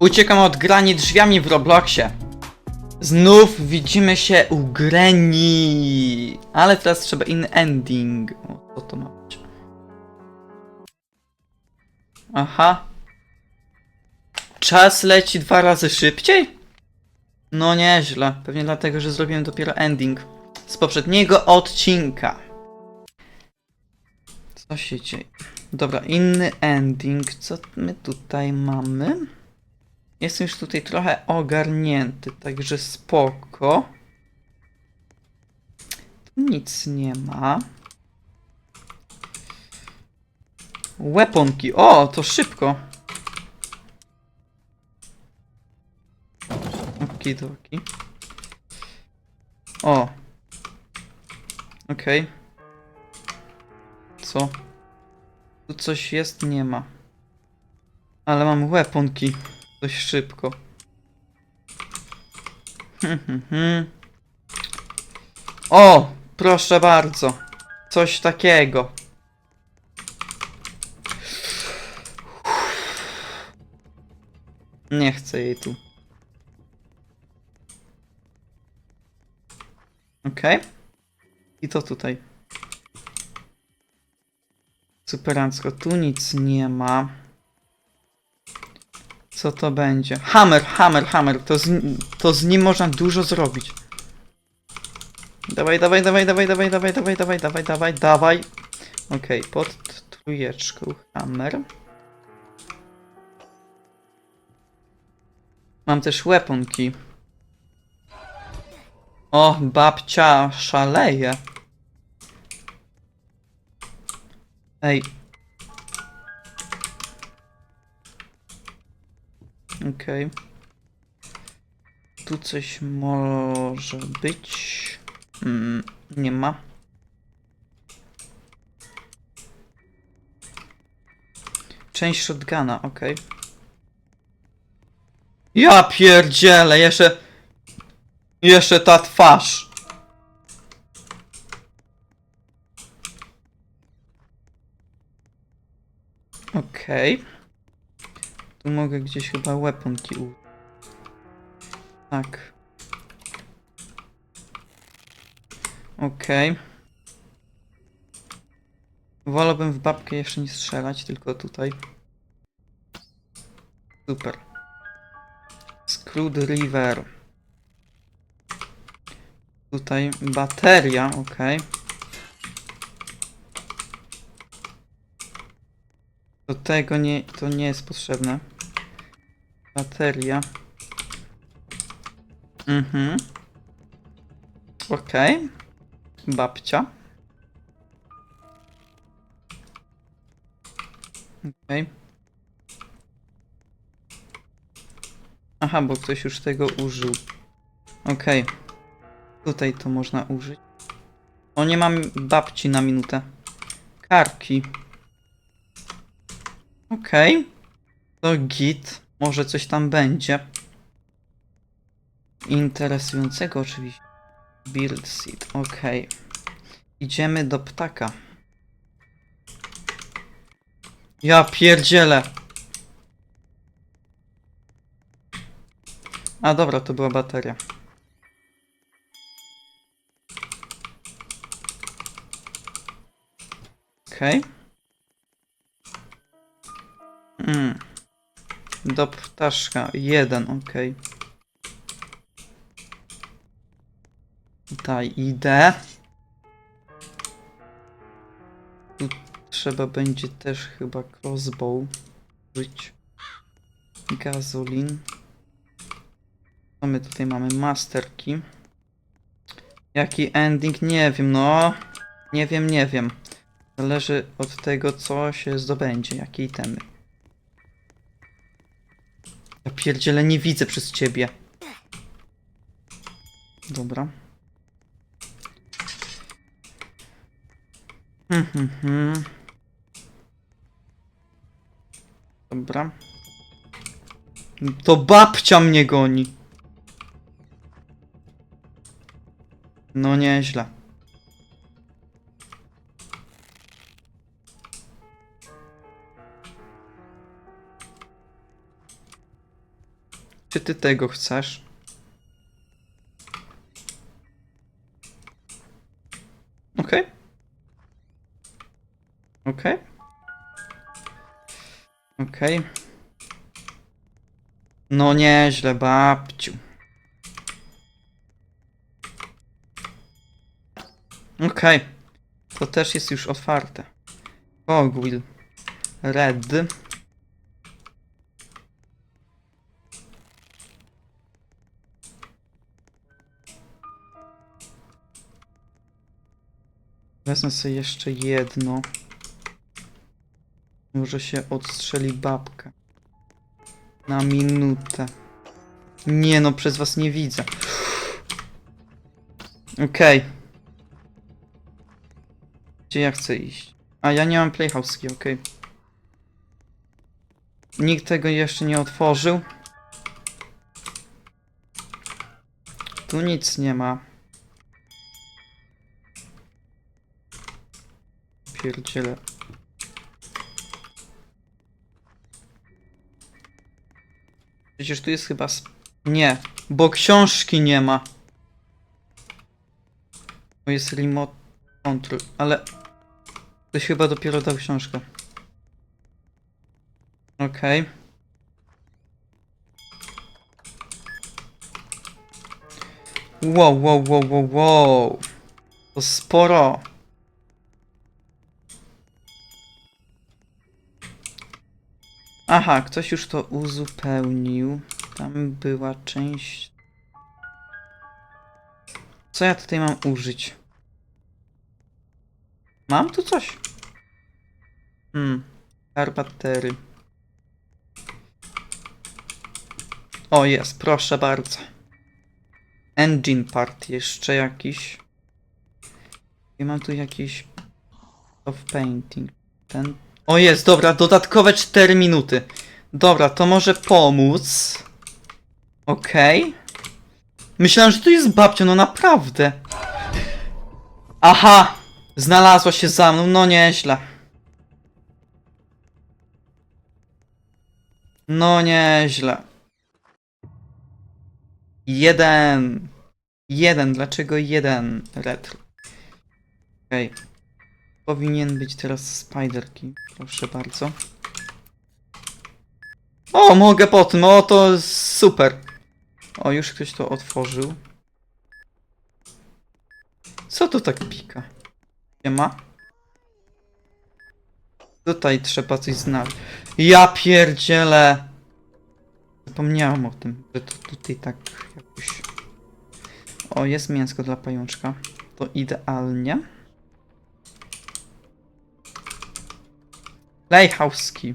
Uciekam od grani drzwiami w Robloxie. Znów widzimy się u Greni. Ale teraz trzeba inny ending. O, co to ma być? Aha. Czas leci dwa razy szybciej? No nieźle. Pewnie dlatego, że zrobiłem dopiero ending z poprzedniego odcinka. Co się dzieje? Dobra, inny ending. Co my tutaj mamy? Jestem już tutaj trochę ogarnięty, także spoko. Nic nie ma. Weaponki. O, to szybko. Okidoki. O. Okej. Co? Tu coś jest? Nie ma. Ale mam weaponki. Dość szybko. O! Proszę bardzo. Coś takiego. Nie chcę jej tu. Okej. I to tutaj. Superancko. Tu nic nie ma. Co to będzie? Hammer, hammer, hammer. To z, to z nim można dużo zrobić. Dawaj, dawaj, dawaj, dawaj, dawaj, dawaj, dawaj, dawaj, dawaj, dawaj, dawaj. Okej, pod trójeczką hammer. Mam też weaponki. O, babcia szaleje. Ej. Okej. Tu coś może być. Mm, nie ma. Część shotguna, okej. Ja pierdzielę, jeszcze... Jeszcze ta twarz. Okej. Tu mogę gdzieś chyba weaponki u... Tak. Okej. Wolałbym w babkę jeszcze nie strzelać, tylko tutaj. Super. Screwdriver. Tutaj bateria, okej. Do tego nie, to nie jest potrzebne. Bateria. Mhm. Okej. Babcia. Okej. Aha, bo ktoś już tego użył. Okej. Tutaj to można użyć. O, nie mam babci na minutę. Karki. Okej. To git. Może coś tam będzie. Interesującego oczywiście. Build seed. Okej. Idziemy do ptaka. Ja pierdzielę. A dobra, to była bateria. Okej. Mm. Do ptaszka. Jeden, okej. Tutaj idę. Tu trzeba będzie też chyba crossbow użyć. Gazolin. Co my tutaj mamy? Masterki. Jaki ending? Nie wiem, no. Nie wiem, nie wiem. Zależy od tego, co się zdobędzie, jakie itemy. Ja pierdzielę, nie widzę przez ciebie. Dobra. Hmm, hmm. Dobra. To babcia mnie goni. No nieźle. Czy ty tego chcesz? Okej. Okej. Okej. No nieźle, babciu. Okej. To też jest już otwarte. Cogwheel. Red. Wezmę sobie jeszcze jedno. Może się odstrzeli babka. Na minutę. Nie no, przez was nie widzę. Okej. Gdzie ja chcę iść? A ja nie mam playhouse'ki, okej. Nikt tego jeszcze nie otworzył. Tu nic nie ma. Pierdziele. Przecież tu jest chyba... Nie, bo książki nie ma. To jest remote control, ale... Ktoś chyba dopiero dał książkę. Okej. Wow, wow, wow, wow, wow. To sporo. Aha, ktoś już to uzupełnił. Tam była część. Co ja tutaj mam użyć? Mam tu coś? Hmm. Karbatery. O, jest, proszę bardzo. Engine part jeszcze jakiś. I mam tu jakiś of painting. Ten. O jest, dobra, dodatkowe 4 minuty. Dobra, to może pomóc. Okej. Myślałem, że to jest babcia, no naprawdę. Aha! Znalazła się za mną, no nieźle. No nieźle. Jeden. Jeden, dlaczego jeden retro? Okej. Powinien być teraz Spiderki, proszę bardzo. O, mogę po tym, o to super. O, już ktoś to otworzył. Co to tak pika? Nie ma? Tutaj trzeba coś znaleźć. Ja pierdzielę! Zapomniałem o tym, że to tutaj tak jakoś... O, jest mięsko dla pajączka. To idealnie. Playhouse'ki.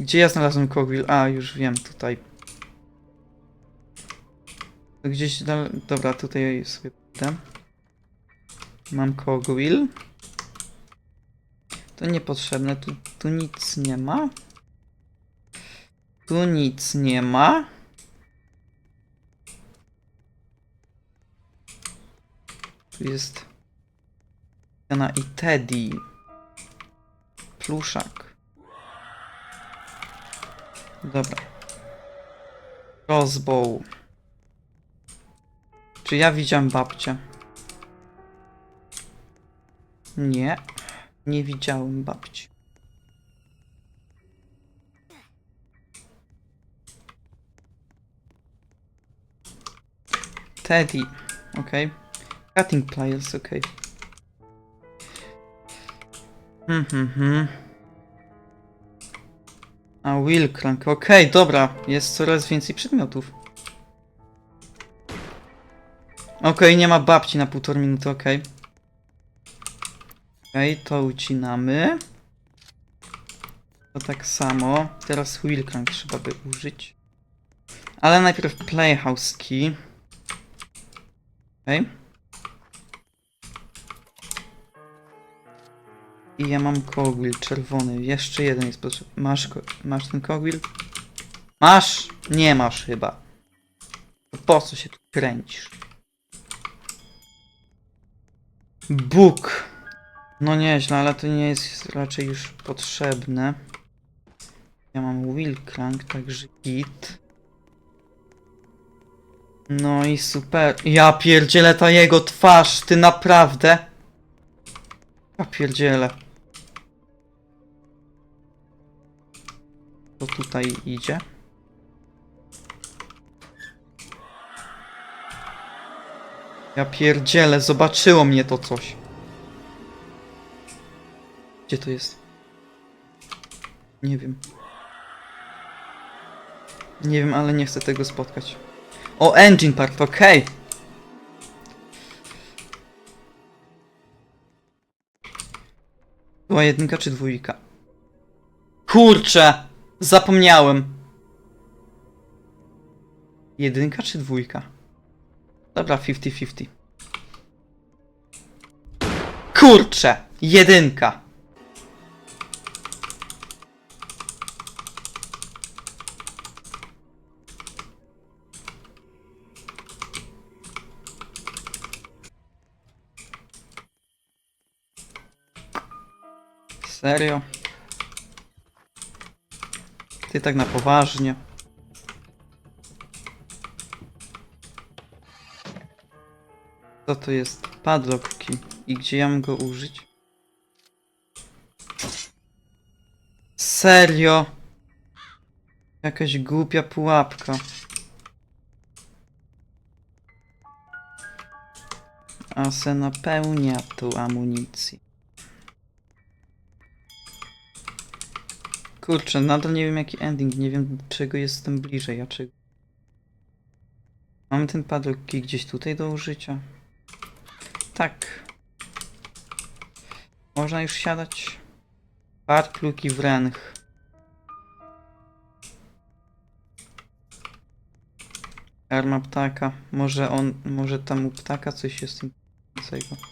Gdzie ja znalazłem Cogwheel? A, już wiem, tutaj. Gdzieś dalej... Dobra, tutaj sobie pójdę. Mam Cogwheel. To niepotrzebne, tu, tu nic nie ma. Tu nic nie ma. Tu jest... Jana i Teddy. Pluszak. Dobra. Crossbow. Czy ja widziałem babcię? Nie. Nie widziałem babci. Teddy. Okej. Cutting pliers, okej. Hmm, hmm, hmm. A wheel crank, okej, dobra. Jest coraz więcej przedmiotów. Okej, nie ma babci na półtorej minuty, okej. Okej, to ucinamy. To tak samo. Teraz wheel crank trzeba by użyć. Ale najpierw playhouse key. Okej. I ja mam cogwheel czerwony. Jeszcze jeden jest potrzebny. Masz, masz ten cogwheel? Masz? Nie masz chyba. Po co się tu kręcisz? Bóg. No nieźle, ale to nie jest raczej już potrzebne. Ja mam wheel crank, także git. No i super. Ja pierdzielę ta jego twarz, ty naprawdę? Ja pierdzielę. To tutaj idzie. Ja pierdzielę, zobaczyło mnie to coś. Gdzie to jest? Nie wiem. Nie wiem, ale nie chcę tego spotkać. O, engine part, okej. Była jedynka czy dwójka? Kurczę! Zapomniałem. Jedynka czy dwójka? Dobra, 50-50. Kurczę! Jedynka! Serio? Ty tak na poważnie. Co to jest? Padlock. I gdzie ja mam go użyć? Serio? Jakaś głupia pułapka. A se napełnia tu amunicji. Kurczę, nadal nie wiem jaki ending, nie wiem czego jestem bliżej, a czego... Mamy ten padlock gdzieś tutaj do użycia? Tak. Można już siadać. Part kluki w ręch. Arma ptaka. Może on, może tam u ptaka coś jest interesującego.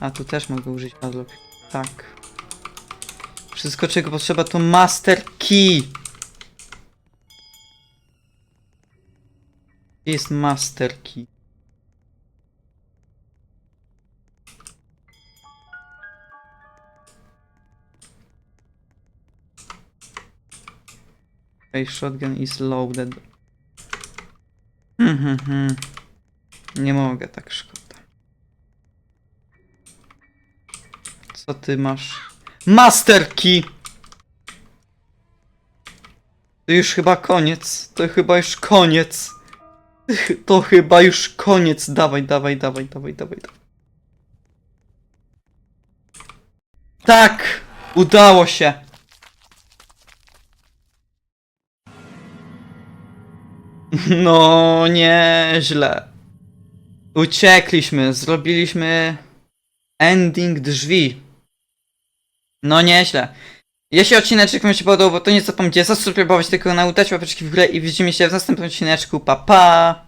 A tu też mogę użyć padlock. Tak. Wszystko czego potrzeba to master key. Jest master key? Okay, shotgun is loaded. Mhm, mhm. Nie mogę tak szkoda. Co ty masz? Master key! To już chyba koniec. To chyba już koniec. To chyba już koniec. Dawaj, dawaj, dawaj, dawaj, dawaj. dawaj. Tak! Udało się! No, nieźle. Uciekliśmy, zrobiliśmy ending drzwi. No nieźle. Jeśli odcineczek Wam się podobał, to nie zapomnijcie zasubskrybować tego kanału, dać łapeczki w górę i widzimy się w następnym odcineczku. Pa pa!